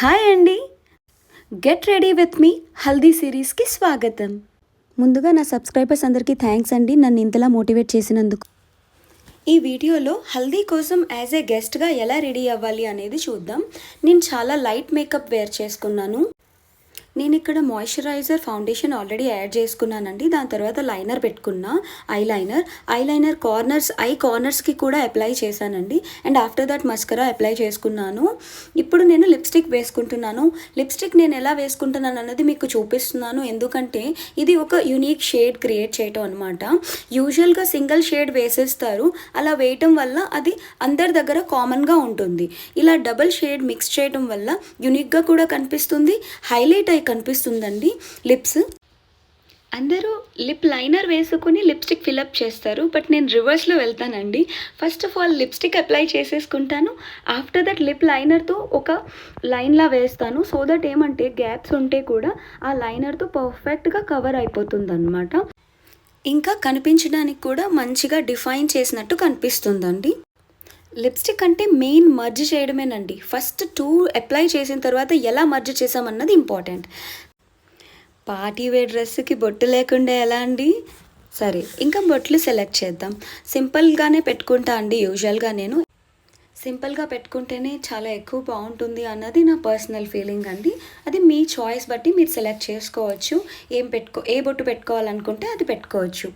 Hi అండి. Get ready with me haldi సిరీస్కి స్వాగతం. ముందుగా నా సబ్స్క్రైబర్స్ అందరికీ థ్యాంక్స్ అండి. నన్ను ఇంతలా మోటివేట్ చేసినందుకు. ఈ వీడియోలో హల్దీ కోసం యాజ్ ఏ గెస్ట్గా ఎలా రెడీ అవ్వాలి అనేది చూద్దాం. నేను చాలా లైట్ మేకప్ వేర్ చేసుకున్నాను. నేను ఇక్కడ మాయిశ్చరైజర్ ఫౌండేషన్ ఆల్రెడీ యాడ్ చేసుకున్నానండి. దాని తర్వాత లైనర్ పెట్టుకున్నా eye liner eye liner corners eye కార్నర్స్కి కూడా అప్లై చేశానండి. And after that mascara apply చేసుకున్నాను. ఇప్పుడు నేను లిప్స్టిక్ వేసుకుంటున్నాను. లిప్స్టిక్ నేను ఎలా వేసుకుంటున్నాను అన్నది మీకు చూపిస్తున్నాను. ఎందుకంటే ఇది ఒక యునీక్ షేడ్ క్రియేట్ చేయటం అనమాట యూజువల్గా సింగిల్ షేడ్ వేసేస్తారు. అలా వేయటం వల్ల అది అందరి దగ్గర కామన్గా ఉంటుంది. ఇలా డబుల్ షేడ్ మిక్స్ చేయటం వల్ల యునిక్గా కూడా కనిపిస్తుంది. హైలైట్ అయి కనిపిస్తుందండి. లిప్స్. అందరూ లిప్ లైనర్ వేసుకుని లిప్స్టిక్ ఫిలప్ చేస్తారు. బట్ నేను రివర్స్లో వెళ్తానండి. First of all lipstick apply చేసేసుకుంటాను. ఆఫ్టర్ దట్ లిప్ లైనర్తో ఒక లైన్లా వేస్తాను. సో దట్ ఏమంటే గ్యాప్స్ ఉంటే కూడా ఆ లైనర్తో పర్ఫెక్ట్గా కవర్ అయిపోతుంది అనమాట ఇంకా కనిపించడానికి కూడా మంచిగా డిఫైన్ చేసినట్టు కనిపిస్తుందండి. లిప్స్టిక్ అంటే మెయిన్ మర్జ్ చేయడమేనండి. ఫస్ట్ టూ అప్లై చేసిన తర్వాత ఎలా మర్జ్ చేసామన్నది ఇంపార్టెంట్. పార్టీ వేర్ డ్రెస్కి బొట్టు లేకుండా ఎలా అండి? సరే ఇంకా బొట్లు సెలెక్ట్ చేద్దాం. సింపుల్గానే పెట్టుకుంటా అండి యూజువల్గా నేను. సింపుల్గా పెట్టుకుంటేనే చాలా ఎక్కువ బాగుంటుంది అన్నది నా పర్సనల్ ఫీలింగ్ అండి. అది మీ చాయిస్ బట్టి మీరు సెలెక్ట్ చేసుకోవచ్చు. ఏం పెట్టుకో ఏ బొట్టు పెట్టుకోవాలనుకుంటే అది పెట్టుకోవచ్చు.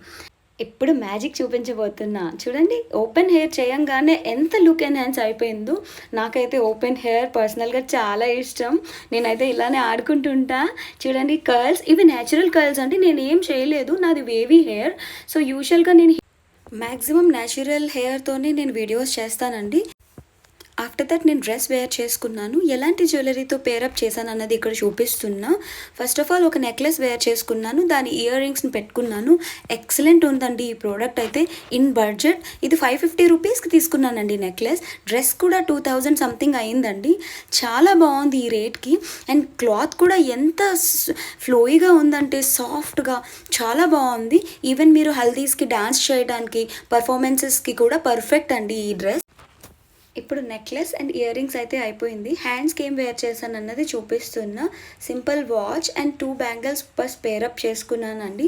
ఇప్పుడు మ్యాజిక్ చూపించబోతున్నా. చూడండి ఓపెన్ హెయిర్ చేయంగానే ఎంత లుక్ ఎన్హాన్స్ అయిపోయిందో. నాకైతే ఓపెన్ హెయిర్ పర్సనల్గా చాలా ఇష్టం. నేనైతే ఇలానే ఆడుకుంటుంటా. చూడండి కర్ల్స్ ఇవి న్యాచురల్ కర్ల్స్ అంటే నేను ఏం చేయలేదు. నాది వేవీ హెయిర్ సో యూజువల్గా నేను మ్యాక్సిమం న్యాచురల్ హెయిర్తోనే నేను వీడియోస్ చేస్తానండి. ఆఫ్టర్ దట్ నేను డ్రెస్ వేర్ చేసుకున్నాను. ఎలాంటి జ్యువెలరీతో పేరప్ చేశాను అన్నది ఇక్కడ చూపిస్తున్నా. ఫస్ట్ ఆఫ్ ఆల్ ఒక నెక్లెస్ వేర్ చేసుకున్నాను. దాని ఇయర్ రింగ్స్ని పెట్టుకున్నాను. ఎక్సలెంట్ ఉందండి ఈ ప్రోడక్ట్ అయితే. ఇన్ బడ్జెట్ ఇది ఫైవ్ ఫిఫ్టీ రూపీస్కి తీసుకున్నానండి నెక్లెస్ డ్రెస్ కూడా టూ థౌజండ్ సంథింగ్ అయిందండి. చాలా బాగుంది ఈ రేట్కి అండ్ క్లాత్ కూడా ఎంత ఫ్లోయిగా ఉందంటే సాఫ్ట్గా చాలా బాగుంది. ఈవెన్ మీరు హల్దీస్కి డాన్స్ చేయడానికి పర్ఫార్మెన్సెస్కి కూడా పర్ఫెక్ట్ అండి ఈ డ్రెస్ ఇప్పుడు నెక్లెస్ అండ్ ఇయర్ రింగ్స్ అయితే అయిపోయింది. హ్యాండ్స్కి ఏం వేర్ చేశాను అన్నది చూపిస్తున్నా. Simple watch and two bangles bus pair up చేసుకున్నానండి.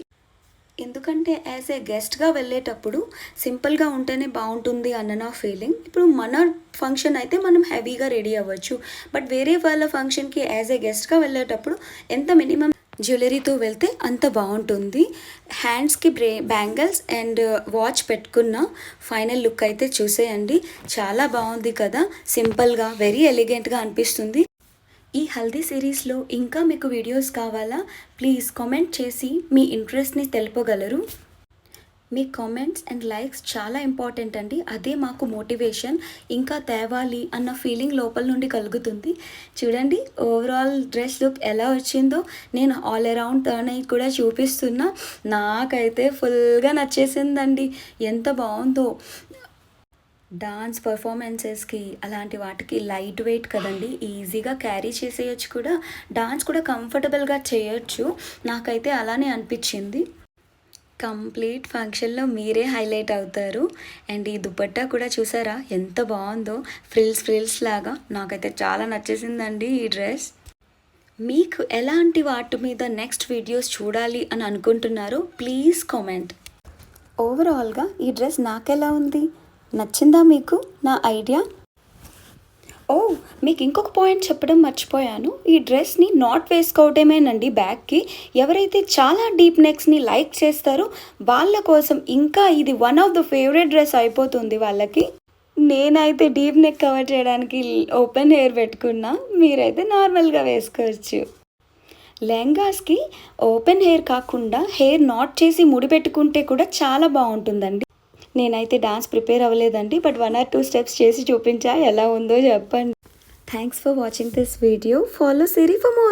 ఎందుకంటే యాజ్ ఏ గెస్ట్గా వెళ్ళేటప్పుడు సింపుల్గా ఉంటేనే బాగుంటుంది అన్న నా ఫీలింగ్ ఇప్పుడు మన ఫంక్షన్ అయితే మనం హెవీగా రెడీ అవ్వచ్చు. బట్ వేరే వాళ్ళ ఫంక్షన్కి యాజ్ ఏ గెస్ట్గా వెళ్ళేటప్పుడు ఎంత మినిమం జ్యువెలరీతో వెళ్తే అంత బాగుంటుంది. హ్యాండ్స్కి బ్రే బ్యాంగిల్స్ అండ్ వాచ్ పెట్టుకున్న ఫైనల్ లుక్ అయితే చూసేయండి. చాలా బాగుంది కదా. సింపుల్గా వెరీ ఎలిగెంట్గా అనిపిస్తుంది. ఈ హల్దీ సిరీస్లో ఇంకా మీకు వీడియోస్ కావాలా? ప్లీజ్ కామెంట్ చేసి మీ ఇంట్రెస్ట్ని తెలుపగలరు. మీ కామెంట్స్ అండ్ లైక్స్ చాలా ఇంపార్టెంట్ అండి. అదే మాకు మోటివేషన్ ఇంకా తేవాలి అన్న ఫీలింగ్ లోపల నుండి కలుగుతుంది. చూడండి ఓవరాల్ డ్రెస్ లుక్ ఎలా వచ్చిందో నేను ఆల్ అరౌండ్ టర్న్ అయ్యి కూడా చూపిస్తున్నా. నాకైతే ఫుల్గా నచ్చేసిందండి. ఎంత బాగుందో. డాన్స్ పర్ఫార్మెన్సెస్కి అలాంటి వాటికి లైట్ వెయిట్ కదండి. ఈజీగా క్యారీ చేసేయచ్చు కూడా. డాన్స్ కూడా కంఫర్టబుల్గా చేయొచ్చు. నాకైతే అలానే అనిపించింది. కంప్లీట్ ఫంక్షన్లో మీరే హైలైట్ అవుతారు. అండ్ ఈ దుపట్టా కూడా చూసారా? ఎంత బాగుందో. ఫ్రిల్స్ ఫ్రిల్స్ లాగా. నాకైతే చాలా నచ్చేసిందండి ఈ డ్రెస్. మీకు ఎలాంటి వాటి మీద నెక్స్ట్ వీడియోస్ చూడాలి అని అనుకుంటున్నారో ప్లీజ్ కామెంట్. ఓవరాల్గా ఈ డ్రెస్ నాకెలా ఉంది? నచ్చిందా మీకు? నా ఐడియా? ఓ మీకు ఇంకొక పాయింట్ చెప్పడం మర్చిపోయాను. ఈ డ్రెస్ని నాట్ వేసుకోవటమేనండి బ్యాగ్కి. ఎవరైతే చాలా డీప్ నెక్స్ని లైక్ చేస్తారో వాళ్ళ కోసం ఇంకా ఇది one of the favourite dress అయిపోతుంది వాళ్ళకి. నేనైతే డీప్ నెక్ కవర్ చేయడానికి ఓపెన్ హెయిర్ పెట్టుకున్నా. మీరైతే నార్మల్గా వేసుకోవచ్చు. లెహంగాస్కి ఓపెన్ హెయిర్ కాకుండా హెయిర్ నాట్ చేసి ముడి పెట్టుకుంటే కూడా చాలా బాగుంటుందండి. నేనైతే డాన్స్ ప్రిపేర్ అవ్వలేదండి but one or two steps చేసి చూపించా ఎలా ఉందో చెప్పండి. Thanks for watching this video follow series for more